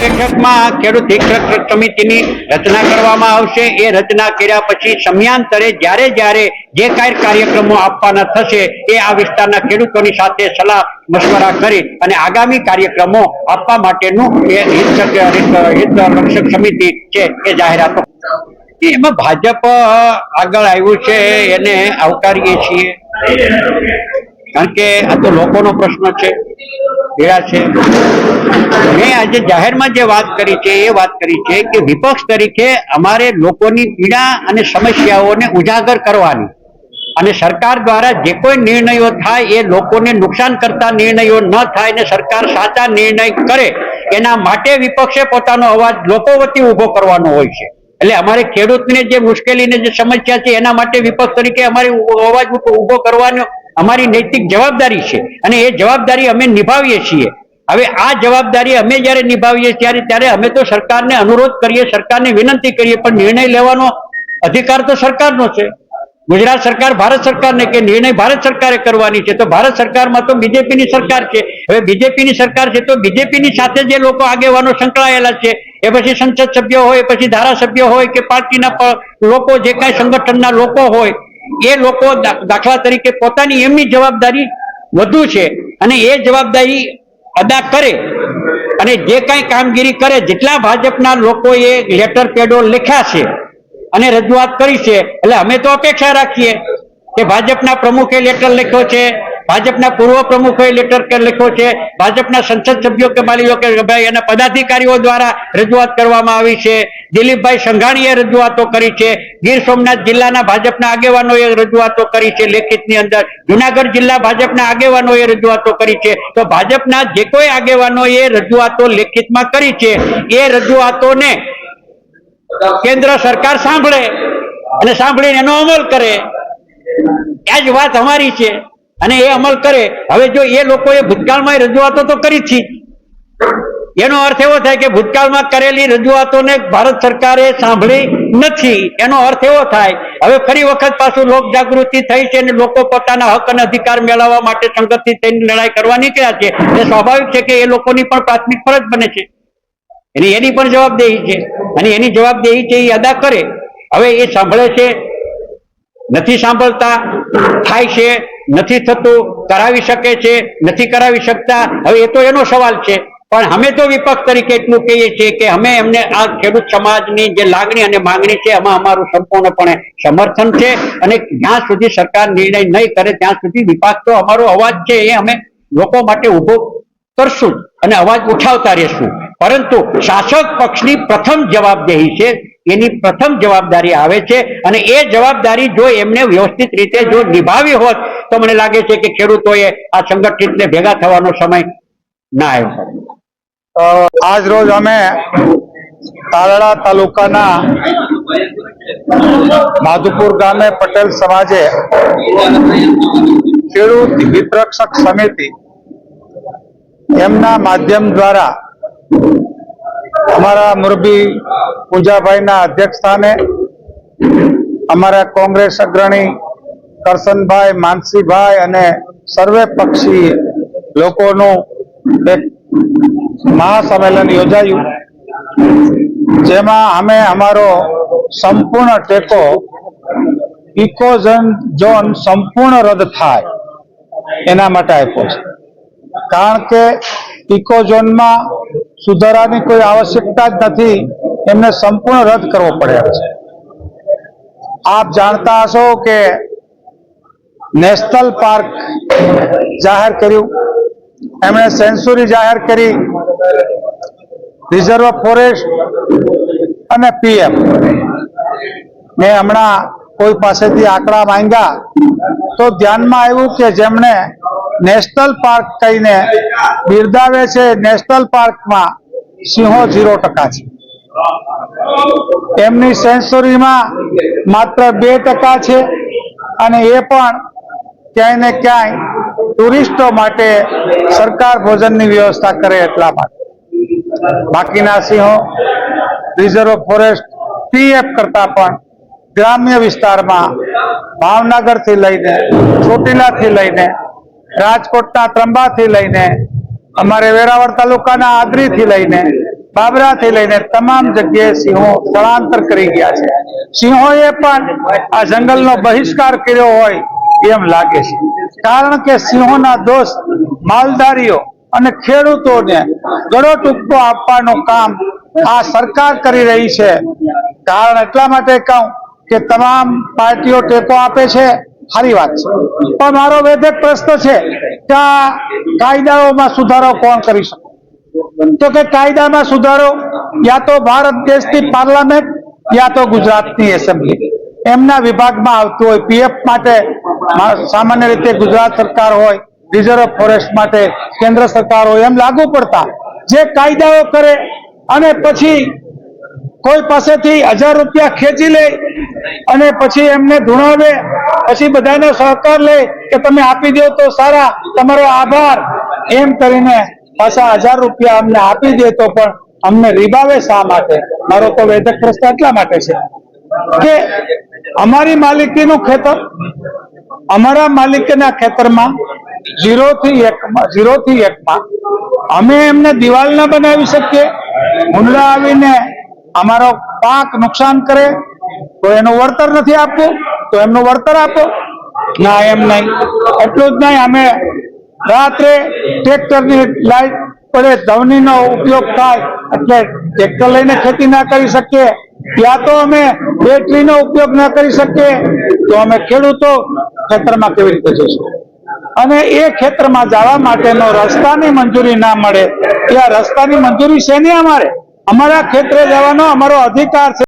બેઠકમાં ખેડૂત સમિતિની રચના કરવામાં આવશે. એ રચના કર્યા પછી સમયાંતરે જ્યારે જ્યારે જે કાંઈ કાર્યક્રમો આપવાના થશે એ આ વિસ્તારના ખેડૂતોની સાથે સલાહ મશવરા કરી અને આગામી કાર્યક્રમો આપવા માટેનું એ હિત રક્ષક સમિતિ છે એ જાહેરાતો એમાં ભાજપ આગળ આવ્યું છે, એને આવકારીએ છીએ. કારણ કે આ તો લોકોનો પ્રશ્ન છે, પીડા છે. મેં આજે જાહેરમાં જે વાત કરી છે, એ વાત કરી છે કે વિપક્ષ તરીકે અમારે લોકોની પીડા અને સમસ્યાઓને ઉજાગર કરવાની અને સરકાર દ્વારા જે કોઈ નિર્ણયો થાય, એ લોકોને નુકસાન કરતા નિર્ણયો ન થાય ને સરકાર સાચા નિર્ણય કરે, એના માટે વિપક્ષે પોતાનો અવાજ લોકો વતી ઊભો કરવાનો હોય છે. એટલે અમારે ખેડૂતને જે મુશ્કેલીને જે સમસ્યા છે, એના માટે વિપક્ષ તરીકે અમારી અવાજ ઊભો કરવાનો અમારી નૈતિક જવાબદારી છે અને એ જવાબદારી અમે નિભાવીએ છીએ. હવે આ જવાબદારી અમે જ્યારે નિભાવીએ ત્યારે ત્યારે અમે તો સરકારને અનુરોધ કરીએ, સરકારને વિનંતી કરીએ, પણ નિર્ણય લેવાનો અધિકાર તો સરકારનો છે. ગુજરાત સરકાર ભારત સરકારને કે નિર્ણય ભારત સરકારે કરવાની છે, તો ભારત સરકારમાં તો બીજેપીની સરકાર છે. હવે બીજેપીની સરકાર છે તો બીજેપીની સાથે જે લોકો આગેવાનો સંકળાયેલા છે, એ પછી સંસદ સભ્યો હોય પછી ધારાસભ્યો હોય કે પાર્ટીના લોકો, જે કાંઈ સંગઠનના લોકો હોય એ લોકો દાખલા તરીકે પોતાની એમની જવાબદારી વધુ છે અને એ જવાબદારી અદા કરે અને જે કાંઈ કામગીરી કરે જેટલા ભાજપના લોકોએ લેટર પેડો લખ્યા છે અને રજૂઆત કરી છે, એટલે અમે તો અપેક્ષા રાખીએ કે ભાજપના પ્રમુખે લેટર લખ્યો છે ભાજપના પૂર્વ પ્રમુખોએ લેટર લખ્યો છે, ભાજપના સંસદ સભ્યો કે માની કે ભાઈ એના પદાધિકારીઓ દ્વારા રજૂઆત કરવામાં આવી છે, દિલીપભાઈ સંઘાણીએ રજૂઆતો કરી છે, ગીર સોમનાથ જિલ્લાના ભાજપના આગેવાનોએ રજૂઆતો કરી છે, લેખિતની અંદર જુનાગઢ જિલ્લા ભાજપના આગેવાનોએ રજૂઆતો કરી છે, તો ભાજપના જે કોઈ આગેવાનોએ રજૂઆતો લેખિતમાં કરી છે, એ રજૂઆતોને કેન્દ્ર સરકાર સાંભળે અને સાંભળીને એનો અમલ કરે. આ જ વાત અમારી છે. અને એ અમલ કરે. હવે જો એ લોકોએ ભૂતકાળમાં રજૂઆતો તો કરી છે. એનો અર્થ એવો થાય કે ભૂતકાળમાં કરેલી રજૂઆતોને ભારત સરકારે સાંભળી નથી. એનો અર્થ એવો થાય, હવે ફરી વખત પાછું લોક જાગૃતિ થઈ છે અને લોકો પોતાના હક અને અધિકાર મેળવવા માટે સંગઠિત થઈને લડાઈ કરવા નીકળ્યા છે. એ સ્વાભાવિક છે કે એ લોકોની પણ પ્રાથમિક ફરજ બને છે. એની એની પણ જવાબદેહી છે. અને એની જવાબદેહી છે એ અદા કરે. હવે એ સાંભળે છે, નથી સાંભળતા, થાય છે નથી થતું, કરાવી શકે છે, નથી કરાવી શકતા, હવે એ તો એનો સવાલ છે. પણ અમે તો વિપક્ષ તરીકે એટલું કહીએ છીએ કે અમે એમને આ ખેડૂત સમાજની જે લાગણી અને માંગણી છે, એમાં અમારું સંપૂર્ણપણે સમર્થન છે અને જ્યાં સુધી સરકાર નિર્ણય નહીં કરે, ત્યાં સુધી વિપક્ષ તો અમારો અવાજ છે, એ અમે લોકો માટે ઊભો કરશું અને અવાજ ઉઠાવતા રહેશું. પરંતુ શાસક પક્ષની પ્રથમ જવાબદેહી છે એની પ્રથમ જવાબદારી આવે છે અને એ જવાબદારી જો એમને વ્યવસ્થિત રીતે જો નિભાવી હોત, તો મને લાગે છે કે ખેડૂતોએ આ સંગઠિતને ભેગા થવાનો સમય ના આવ્યો આજ રોજ અમે તાલાળા તાલુકાના માધુપુર ગામે પટેલ સમાજે ખેડૂત હિતરક્ષક સમિતિ એમના માધ્યમ દ્વારા અમારા મુરબી પૂજાભાઈના અધ્યક્ષ સ્થાને અમારા કોંગ્રેસ અગ્રણી કરસનભાઈ માનસીભાઈ અને સર્વે પક્ષી લોકોનું એક મહાસંમેલન યોજાયું. જેમાં અમે અમારો સંપૂર્ણ ટેકો ઇકોઝોન ઝોન સંપૂર્ણ રદ થાય એના માટે આપ્યો છે. કારણ કે ઇકોઝોનમાં સુધારાની કોઈ આવશ્યકતા જ નથી, એમને સંપૂર્ણ રદ કરવો પડે છે. આપ જાણતા હશો કે નેશનલ પાર્ક જાહેર કર્યું. એમણે સેન્ચુરી જાહેર કરી, રિઝર્વ ફોરેસ્ટ અને પીએમ. મેં હમણાં કોઈ પાસેથી આંકડા માંગ્યા, તો ધ્યાનમાં આવ્યું કે જેમણે નેશનલ પાર્ક કહીને બિરદાવે છે. નેશનલ પાર્કમાં સિંહો ઝીરો ટકા છે. એમની સેન્ચુરીમાં માત્ર બે ટકા છે અને એ પણ ક્યાંય ને ક્યાંય ટુરિસ્ટો માટે સરકાર ભોજનની વ્યવસ્થા કરે એટલા માટે. બાકીના સિંહો રિઝર્વ ફોરેસ્ટ પીએફ કરતા પણ ગ્રામ્ય વિસ્તારમાં ભાવનગરથી લઈને ચોટીલાથી લઈને રાજકોટના ત્રંબા થી લઈને, અમારે વેરાવળ તાલુકાના આદરી થી લઈને, બાબરાથી લઈને તમામ જગ્યાએ સિંહો સ્થળાંતર કરી ગયા છે. સિંહોએ પણ આ જંગલનો બહિષ્કાર કર્યો હોય એમ લાગે છે. કારણ કે સિંહોના દોષ માલધારીઓ અને ખેડૂતોને ગળો ટૂંકો આપવાનું કામ આ સરકાર કરી રહી છે. કારણ એટલા માટે કહું કે તમામ પાર્ટીઓ ટેકો આપે છે. સારી વાત છે. પણ મારો વેધક પ્રશ્ન છે કે આ કાયદાઓમાં સુધારો કોણ કરી શકે? તો કે કાયદામાં સુધારો યા તો ભારત દેશની પાર્લામેન્ટ યા તો ગુજરાતની એસેમ્બલી. એમના વિભાગમાં આવતું હોય, પીએફ માટે સામાન્ય રીતે ગુજરાત સરકાર હોય, રિઝર્વ ફોરેસ્ટ માટે કેન્દ્ર સરકાર હોય, એમ લાગુ પડતા. જે કાયદાઓ કરે અને પછી કોઈ પાસેથી હજાર રૂપિયા ખેંચી લે અને પછી એમને ધૂણાવે પછી બધાનો સહકાર લે કે તમે આપી દો તો સારા, તમારો આભાર. એમ કરીને પાછા હજાર રૂપિયા અમને આપી દે તો પણ અમને રીબાવે શા માટે? મારો તો વેદક પ્રશ્ન એટલા માટે છે કે અમારી માલિકીનું ખેતર, અમારા માલિકીના ખેતરમાં ઝીરો થી એકમાં ઝીરો થી એકમાં અમે એમને દિવાલ ના બનાવી શકીએ. હુંડલા આવીને અમારો પાક નુકસાન કરે, તો એનું વળતર નથી આપવું. તો એમનું વળતર આપો. ના, એમ નહીં. એટલું જ નહીં, અમે રાત્રે ટ્રેક્ટરની લાઈટ પડે, ધવનીનો ઉપયોગ થાય, એટલે ટ્રેક્ટર લઈને ખેતી ના કરી શકીએ. ત્યાં તો અમે બેટરીનો ઉપયોગ ના કરી શકીએ. તો અમે ખેડૂતો ખેતરમાં કેવી રીતે જઈશું? અને એ ખેતરમાં જવા માટેનો રસ્તાની મંજૂરી ના મળે. એ રસ્તાની મંજૂરી છે નહીં અમારે? અમારા ખેતરે જવાનો અમારો અધિકાર છે.